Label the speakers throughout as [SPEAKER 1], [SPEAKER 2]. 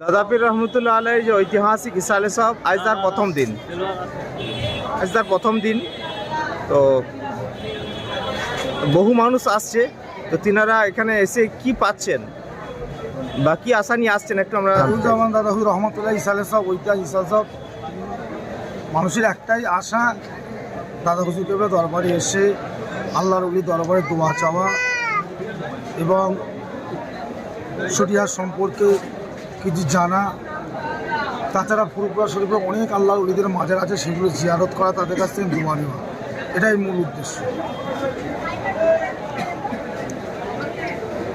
[SPEAKER 1] দাদাপির রহমতুল্লাহ আলাই যে ঐতিহাসিক ইসালে সাহেব আজ তার প্রথম দিন। আজ তার প্রথম দিন। তো বহু মানুষ আসছে, তো তিনারা এখানে এসে কি পাচ্ছেন? বা কি আশা নিয়ে আসছেন? একটু আমরা
[SPEAKER 2] রহমান দাদাহু রহমতুল্লাহ ইসালে সব ঐতিহাস ইসাল সব। মানুষের একটাই আশা, দাদা হুজুর কেবলা দরবারে এসে, আল্লাহর অলি দরবারে দোয়া চাওয়া এবং শরিয়ার সম্পর্কে কিছু জানা। তাছাড়া ফুরপুরা শরীফে অনেক আল্লাহ অলিদের মাজার আছে সেগুলো জিয়ারত করা তাদের কাছ থেকে দোয়া নেওয়া। এটাই মূল উদ্দেশ্য।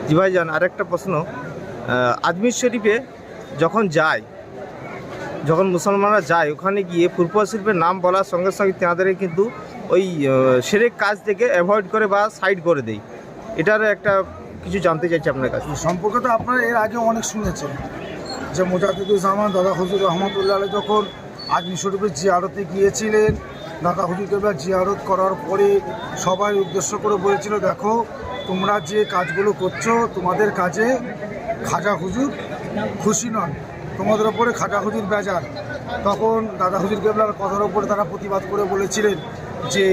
[SPEAKER 1] জি ভাইজান আরেকটা প্রশ্ন। আজমির শরীফে যখন যায় যখন মুসলমানরা যায় ওখানে গিয়ে ফুরফুয়া শিল্পের নাম বলার সঙ্গে সঙ্গে তেনাদেরকে কিন্তু ওই সেরেক কাজ থেকে অ্যাভয়েড করে বা সাইড করে দেয় এটার একটা কিছু জানতে চাইছি আপনার কাছে।
[SPEAKER 2] সম্পর্কে তো আপনারা এর আগে অনেক শুনেছেন। যে মোজাহিদুজ্জামান দাদা হুজুর রহমতুল্লাহ আলী যখন আজমি শরীফের জিয়ারতে গিয়েছিলেন, দাদা হুজুর কেবলা জিয়ারত করার পরে সবাই উদ্দেশ্য করে বলেছিল, দেখো, তোমরা যে কাজগুলো করছ, তোমাদের কাজে খাজা হুজুর খুশি নন। তোমাদের ওপরে খাজা হুজুর বেজার। তখন দাদা হুজুর কেবলার কথার ওপরে তারা প্রতিবাদ করে বলেছিলেন যে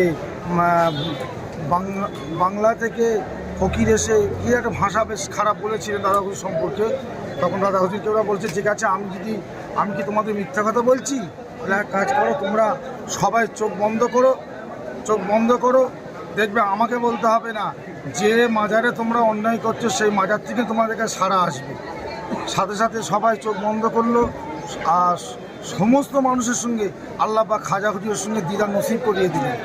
[SPEAKER 2] বাংলা থেকে ফকির এসে কী একটা ভাষা বেশ খারাপ বলেছিলেন দাদা হুজুর সম্পর্কে। তখন দাদা হুজুর কেবলা বলছে, ঠিক আছে, আমি যদি, আমি কি তোমাদের মিথ্যা কথা বলছি? তাহলে এক কাজ করো, তোমরা সবাই চোখ বন্ধ করো, চোখ বন্ধ করো। দেখবে আমাকে বলতে হবে না, যে মাজারে তোমরা অন্যায় করছ, সেই মাজার থেকে তোমাদেরকে সারা আসবে। সাথে সাথে সবাই চোখ বন্ধ করল, আর সমস্ত মানুষের সঙ্গে আল্লাহ বা খাজা সঙ্গে দিদা নসিব করিয়ে দিলেন।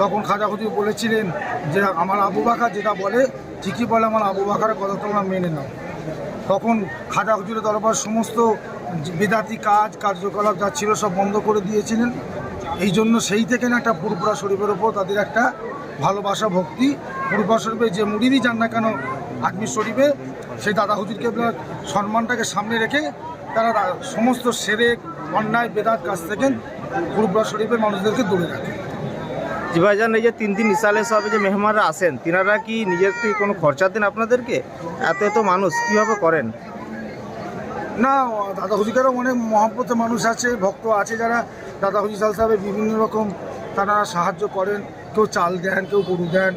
[SPEAKER 2] তখন খাজা বলেছিলেন যে, আমার আবু বাকা যেটা বলে, ঠিকই বলে, আমার আবু বাকার কথা তোমরা মেনে নাও। তখন খাজা হুজুরের দরবার সমস্ত বিদাতি কাজ, কার্যকলাপ যা ছিল সব বন্ধ করে দিয়েছিলেন। এই জন্য সেই থেকে না একটা পুরপুরা শরীফের ওপর তাদের একটা ভালোবাসা, ভক্তি। পুরপুরা শরীফে যে মুড়িরই যান না কেন আজমির শরীফে, সেই দাদা হুজুর কেবলার সম্মানটাকে সামনে রেখে তারা সমস্ত সেরেক, অন্যায়, বেদাত কাছ থেকে পুরপুরা শরীফের মানুষদেরকে দূরে রাখে।
[SPEAKER 1] জি ভাইজান এই যে তিন দিন ইসালে সাহেবে যে মেহমানরা আসেন, তিনারা কি নিজের থেকে কোনো খরচা দেন আপনাদেরকে? এত এত মানুষ, কীভাবে করেন?
[SPEAKER 2] না, দাদা হুজুরেরও অনেক মহাব্বতের মানুষ আছে, ভক্ত আছে যারা। দাদা হুজুর সাল সাহেবের বিভিন্ন রকম তারা সাহায্য করেন, কেউ চাল দেন, কেউ গরু দেন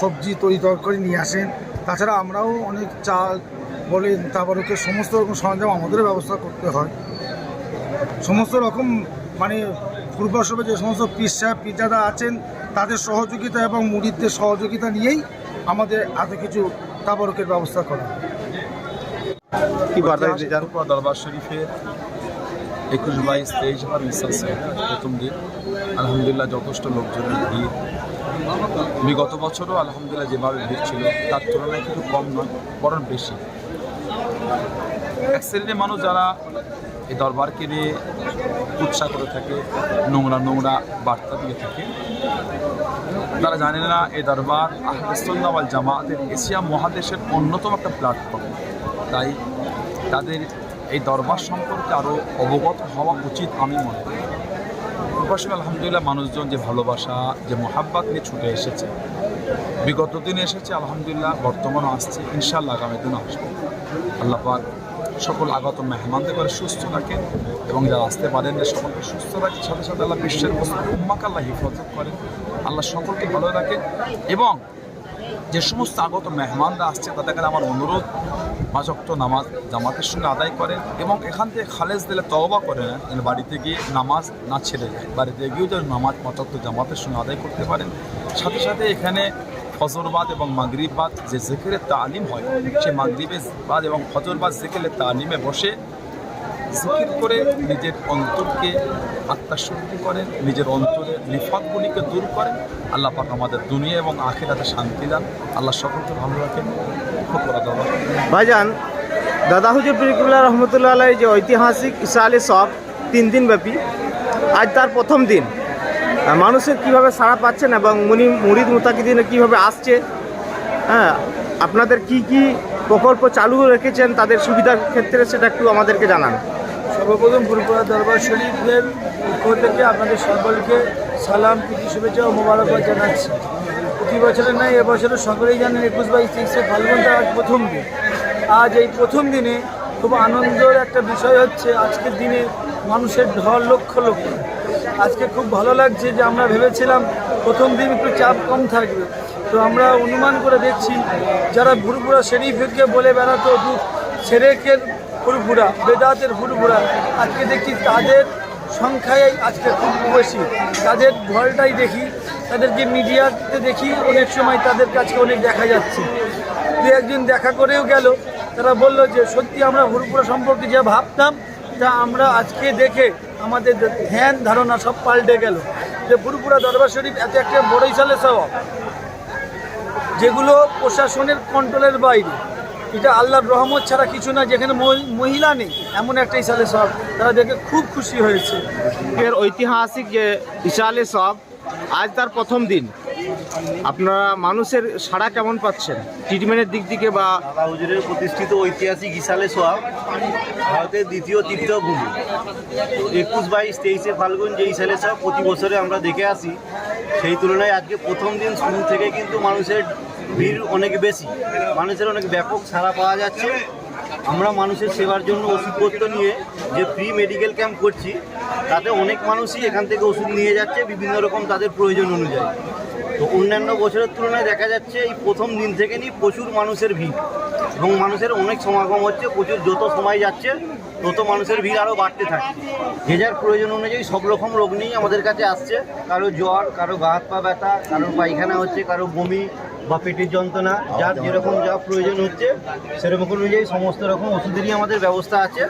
[SPEAKER 2] সবজি তৈরি তরকারি নিয়ে আসেন। তাছাড়া আমরাও অনেক চাল বলে তারপরে সমস্ত রকম সরঞ্জাম আমাদেরও ব্যবস্থা করতে হয়। সমস্ত রকম মানে পূর্বাসবে যে সমস্ত পিস সাহেব পিজাদা আছেন তাদের সহযোগিতা এবং মুড়িদের সহযোগিতা নিয়েই আমাদের এত কিছু তাবরকের ব্যবস্থা করা হয়।
[SPEAKER 1] কি বার্তা দিতে
[SPEAKER 3] দরবার শরীফের একুশ বাইশ তেইশ বার মিসাল প্রথম দিন। আলহামদুলিল্লাহ যথেষ্ট লোকজনের ভিড়। বিগত বছরও আলহামদুলিল্লাহ যেভাবে ভিড় ছিল তার তুলনায় কিন্তু কম নয় বরং বেশি। এক শ্রেণির মানুষ যারা এই দরবারকে নিয়ে উৎসাহ করে থাকে, নোংরা নোংরা বার্তা দিয়ে থাকে। তারা জানে না এই দরবার আহমদুল্লাহ জামাতের এশিয়া মহাদেশের অন্যতম একটা প্ল্যাটফর্ম তাই তাদের এই দরবার সম্পর্কে আরও অবগত হওয়া উচিত আমি মনে করি। উপাসনা আলহামদুলিল্লাহ মানুষজন যে ভালোবাসা, যে মোহাব্বাত নিয়ে ছুটে এসেছে, বিগত দিনে এসেছে, আলহামদুলিল্লাহ বর্তমানও আসছে ইনশাল্লাহ আগামী দিনও আসবে। আল্লাহ পাক সকল আগত মেহমানদের করে সুস্থ রাখেন এবং যারা আসতে পারেন সকলকে সুস্থ রাখেন। সাথে সাথে আল্লাহ বিশ্বের উম্মাকে আল্লাহ হিফাজত করেন। আল্লাহ সকলকে ভালো রাখেন এবং যে সমস্ত আগত মেহমানরা আসছে তাদেরকে আমার অনুরোধ পাঁচক্ত নামাজ জামাতের সঙ্গে আদায় করেন এবং এখান থেকে খালেজ দিলে তওবা করে না যেন বাড়িতে গিয়ে নামাজ না ছেড়ে যায়। বাড়িতে গিয়েও যেন নামাজ পাঁচক্ত জামাতের সঙ্গে আদায় করতে পারেন। সাথে সাথে এখানে ফজরবাদ এবং মাগরিববাদ যে জেকেরের তালিম হয় সেই মাগরিবাদ এবং ফজরবাদ জেকেরের তালিমে বসে জিকির করে নিজের অন্তরকে আত্মাশুদ্ধি করেন নিজের অন্তরের নিফাতগুলিকে দূর করেন আল্লাহ পাক আমাদের দুনিয়া এবং আখেরাতে শান্তি দান। আল্লাহ সকলকে ভালো রাখেন। দরবার
[SPEAKER 1] ভাইজান, দাদা হুজুর পিরিকুল্লাহ রহমতুল্লাহ আলাই যে ঐতিহাসিক ইসা আলী সব তিন দিন ব্যাপী আজ তার প্রথম দিন। মানুষের কীভাবে সাড়া পাচ্ছেন এবং মুনি মুরিদ মুতাকিদিনে কীভাবে আসছে? হ্যাঁ আপনাদের কি কি প্রকল্প চালু রেখেছেন তাদের সুবিধার ক্ষেত্রে সেটা একটু আমাদেরকে জানান।
[SPEAKER 4] সর্বপ্রথম ফুরপুরা দরবার শরীফের পক্ষ থেকে আপনাদের সকলকে সালাম, প্রীতি, শুভেচ্ছা ও মোবারকবাদ জানাচ্ছি। প্রতি বছরের নয় এবছরও সকলেই জানেন একুশ বাইশ তেইশে ফাল্গুন তার আজ প্রথম দিন। আজ এই প্রথম দিনে খুব আনন্দের একটা বিষয় হচ্ছে আজকের দিনে মানুষের ঢল লক্ষ লক্ষ। আজকে খুব ভালো লাগছে যে আমরা ভেবেছিলাম প্রথম দিন একটু চাপ কম থাকবে। তো আমরা অনুমান করে দেখছি, যারা ভুরভুরা শরীফকে বলে বেড়াতো সেরেকের ফুরফুরা বেদাতের ফুরফুরা আজকে দেখছি তাদের সংখ্যায় আজকে খুব বেশি। তাদের ঢলটাই দেখি তাদের যে মিডিয়াতে দেখি, অনেক সময় তাদের কাছে অনেক দেখা যাচ্ছে। দু একদিন দেখা করেও গেল, তারা বলল যে, সত্যি আমরা হুরপুরা সম্পর্কে যা ভাবতাম, তা আমরা আজকে দেখে আমাদের ধ্যান ধারণা সব পাল্টে গেল। যে ফুরপুরা দরবার শরীফ এত একটা বড়ই সালে স্বভাব যেগুলো প্রশাসনের কন্ট্রোলের বাইরে। এটা আল্লাহর রহমত ছাড়া কিছু না, যেখানে মহি- মহিলা নেই, এমন একটা ইসালে সব তারা দেখে খুব খুশি হয়েছে।
[SPEAKER 1] এর ঐতিহাসিক যে ইসালে সব আজ তার প্রথম দিন। আপনারা মানুষের সাড়া কেমন পাচ্ছেন? ট্রিটমেন্টের দিক থেকে বা
[SPEAKER 5] হুজুরের প্রতিষ্ঠিত ঐতিহাসিক ইসালে সোয়াব ভারতের দ্বিতীয় তৃতীয় তীর্থভূমি। একুশ বাইশ তেইশে ফাল্গুন যে ইসালে সোয়াব প্রতি বছরে আমরা দেখে আসি, সেই তুলনায় আজকে প্রথম দিন শুরু থেকে কিন্তু মানুষের ভিড় অনেক বেশি। মানুষের অনেক ব্যাপক সাড়া পাওয়া যাচ্ছে। আমরা মানুষের সেবার জন্য ওষুধপত্র নিয়ে যে ফ্রি মেডিকেল ক্যাম্প করছি, তাতে অনেক মানুষই এখান থেকে ওষুধ নিয়ে যাচ্ছে, বিভিন্ন রকম তাদের প্রয়োজন অনুযায়ী। তো অন্যান্য বছরের তুলনায় দেখা যাচ্ছে এই প্রথম দিন থেকে নিয়ে প্রচুর মানুষের ভিড়। এবং মানুষের অনেক সমাগম হচ্ছে, প্রচুর যত সময় যাচ্ছে, তত মানুষের ভিড় আরও বাড়তে থাকে। যে যার প্রয়োজন অনুযায়ী সব রকম রোগ নিয়েই আমাদের কাছে আসছে। কারও জ্বর, কারও গা হাত পা ব্যথা, কারও পায়খানা হচ্ছে, কারও বমি বা পেটের যন্ত্রণা, যার যেরকম যা প্রয়োজন হচ্ছে, সেরকম অনুযায়ী সমস্ত রকম ওষুধেরই আমাদের ব্যবস্থা আছে।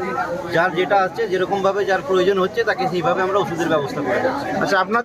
[SPEAKER 5] যার যেটা আছে, যেরকমভাবে যার প্রয়োজন হচ্ছে, তাকে সেইভাবে আমরা ওষুধের ব্যবস্থা করে
[SPEAKER 1] আচ্ছা আপনার